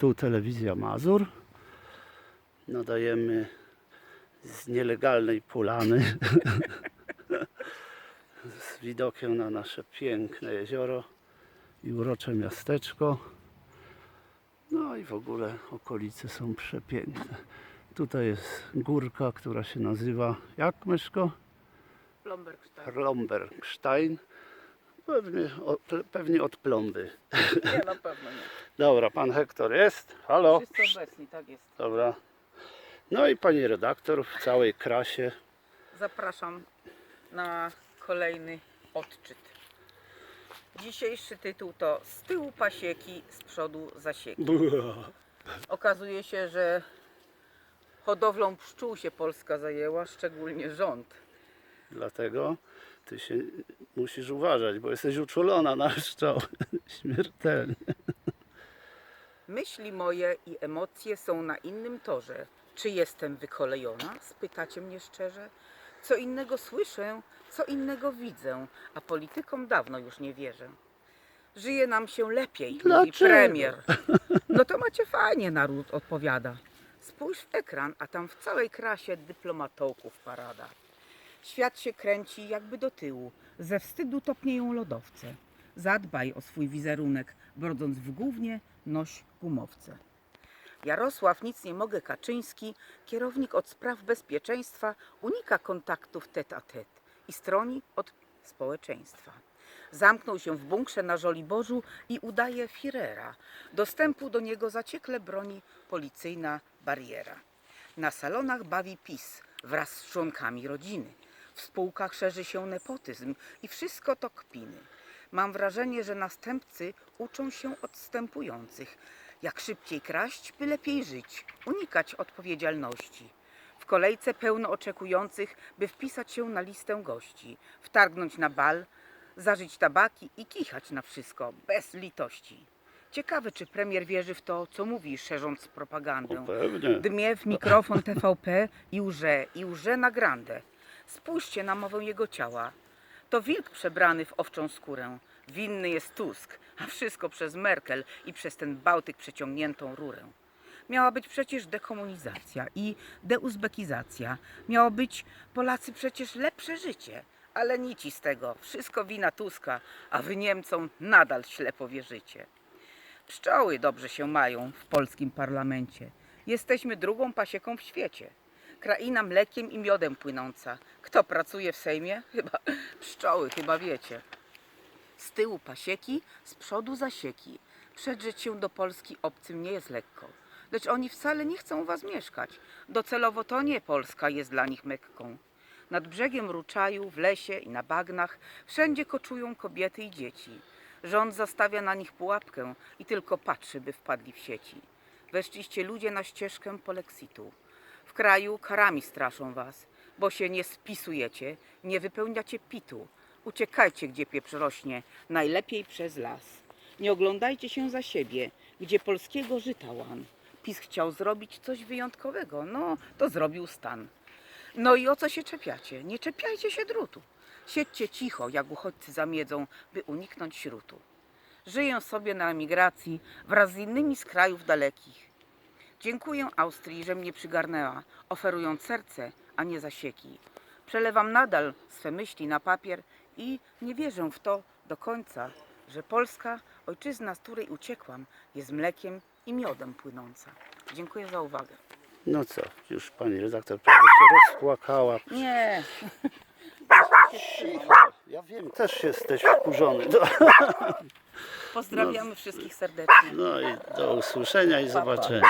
Tu telewizja Mazur. Nadajemy z nielegalnej polany z widokiem na nasze piękne jezioro i urocze miasteczko. No i w ogóle okolice są przepiękne. Tutaj jest górka, która się nazywa jak myszko? Lombergstein. Pewnie, o, pewnie od plomby. Nie, na pewno nie. Dobra, pan Hektor jest. Halo. Wszyscy obecni, tak jest. Dobra. No i pani redaktor w całej krasie. Zapraszam na kolejny odczyt. Dzisiejszy tytuł to Z tyłu pasieki, z przodu zasieki. Okazuje się, że hodowlą pszczół się Polska zajęła, szczególnie rząd. Dlatego ty się musisz uważać, bo jesteś uczulona na szczał. Śmiertelnie. Myśli moje i emocje są na innym torze. Czy jestem wykolejona? Spytacie mnie szczerze. Co innego słyszę, co innego widzę, a politykom dawno już nie wierzę. Żyje nam się lepiej, mówi premier. No to macie fajnie, naród odpowiada. Spójrz w ekran, a tam w całej krasie dyplomatołków parada. Świat się kręci jakby do tyłu, ze wstydu topnieją lodowce. Zadbaj o swój wizerunek, brodząc w głównie noś gumowce. Jarosław nic nie mogę Kaczyński, kierownik od spraw bezpieczeństwa, unika kontaktów tet a tet i stroni od społeczeństwa. Zamknął się w bunkrze na Żoliborzu i udaje Firera. Dostępu do niego zaciekle broni policyjna bariera. Na salonach bawi PiS wraz z członkami rodziny. W spółkach szerzy się nepotyzm i wszystko to kpiny. Mam wrażenie, że następcy uczą się odstępujących. Jak szybciej kraść, by lepiej żyć, unikać odpowiedzialności. W kolejce pełno oczekujących, by wpisać się na listę gości, wtargnąć na bal, zażyć tabaki i kichać na wszystko, bez litości. Ciekawe, czy premier wierzy w to, co mówi, szerząc propagandę. Pewnie. Dmie w mikrofon TVP i łże, i łże na grandę. Spójrzcie na mowę jego ciała. To wilk przebrany w owczą skórę. Winny jest Tusk, a wszystko przez Merkel i przez ten Bałtyk przeciągniętą rurę. Miała być przecież dekomunizacja i deuzbekizacja. Miało być Polacy przecież lepsze życie. Ale nici z tego. Wszystko wina Tuska, a wy Niemcom nadal ślepo wierzycie. Pszczoły dobrze się mają w polskim parlamencie. Jesteśmy drugą pasieką w świecie. Kraina mlekiem i miodem płynąca. Kto pracuje w Sejmie? Chyba pszczoły, chyba wiecie. Z tyłu pasieki, z przodu zasieki. Przedrzeć się do Polski obcym nie jest lekko. Lecz oni wcale nie chcą u was mieszkać. Docelowo to nie Polska jest dla nich Mekką. Nad brzegiem Ruczaju, w lesie i na bagnach wszędzie koczują kobiety i dzieci. Rząd zastawia na nich pułapkę i tylko patrzy, by wpadli w sieci. Weszliście ludzie na ścieżkę polexitu. W kraju karami straszą was, bo się nie spisujecie, nie wypełniacie pitu. Uciekajcie, gdzie pieprz rośnie, najlepiej przez las. Nie oglądajcie się za siebie, gdzie polskiego żyta łan. PiS chciał zrobić coś wyjątkowego, no to zrobił stan. No i o co się czepiacie? Nie czepiajcie się drutu. Siedźcie cicho, jak uchodźcy zamiedzą, by uniknąć śrutu. Żyję sobie na emigracji wraz z innymi z krajów dalekich. Dziękuję Austrii, że mnie przygarnęła, oferując serce, a nie zasieki. Przelewam nadal swe myśli na papier i nie wierzę w to do końca, że Polska, ojczyzna, z której uciekłam, jest mlekiem i miodem płynąca. Dziękuję za uwagę. No co, już pani redaktor prawie się rozpłakała. Nie. Ja wiem, też jesteś wkurzony. No, pozdrawiamy wszystkich serdecznie. no i do usłyszenia i zobaczenia.